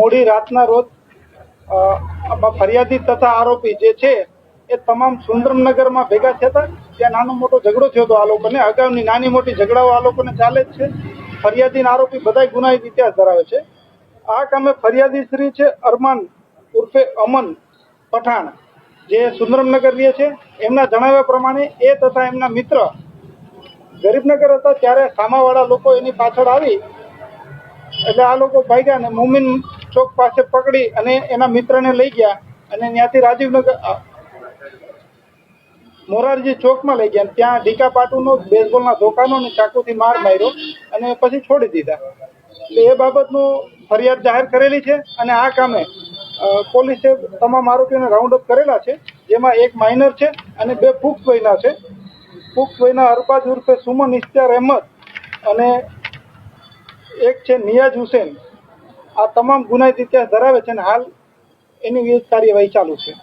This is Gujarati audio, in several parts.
મોડી રાતના રોજ ફરિયાદી તથા આરોપી જે છે, એ તમામ સુંદરનગરમાં ભેગા થયા ત્યાં નાનો મોટો ઝઘડો થયો હતો આ લોકોને. અગાઉની નાની મોટી ઝઘડાઓ આ લોકોને ચાલે જ છે. ફરિયાદી આરોપી બધાય ગુનાહિત ઇતિહાસ ધરાવે છે. આ કામે ફરિયાદી શ્રી છે અરમાન ઉર્ફે અમન પઠાણ, જે સુંદરમનગર રહે છે. એમના જણાવ્યા પ્રમાણે એ તથા એમના મિત્ર ગરીબનગર હતા. ત્યારે સામાવાળા લોકો એની પાછળ આવી. એટલે આ લોકો ભાગ્યા ને મોમીન ચોક પાસે પકડી અને એના મિત્રને લઈ ગયા અને ત્યાંથી રાજીવનગર મોરારજી ચોકમાં લઈ ગયા. ત્યાં ઢીકા પાટુનો બેઝબોલના ધોકાનો અને ચાકુથી માર માર્યો અને પછી છોડી દીધા. એટલે એ બાબતનું ફરિયાદ જાહેર કરેલી છે અને આ કામે પોલીસે તમામ આરોપીઓને રાઉન્ડ અપ કરેલા છે, જેમાં એક માઇનર છે અને બે પુખ્ત વયના છે. પુખ્ત વયના અરબાજ ઉર્ફે સુમન ઇશ્તિયાર અહેમદ અને એક છે નિયાજ હુસેન. આ તમામ ગુનાહિત ઇતિહાસ ધરાવે છે અને હાલ એની વિરુદ્ધ કાર્યવાહી ચાલુ છે.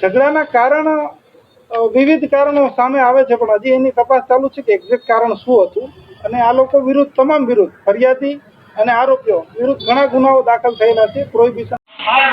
ઝઘડાના કારણ વિવિધ કારણો સામે આવે છે પણ હજી એની તપાસ ચાલુ છે કે એક્ઝેક્ટ કારણ શું હતું અને આ લોકો વિરુદ્ધ તમામ વિરુદ્ધ ફરિયાદી અને આરોપીઓ વિરુદ્ધ ઘણા ગુનાઓ દાખલ થયેલા છે પ્રોહિબિશન भाई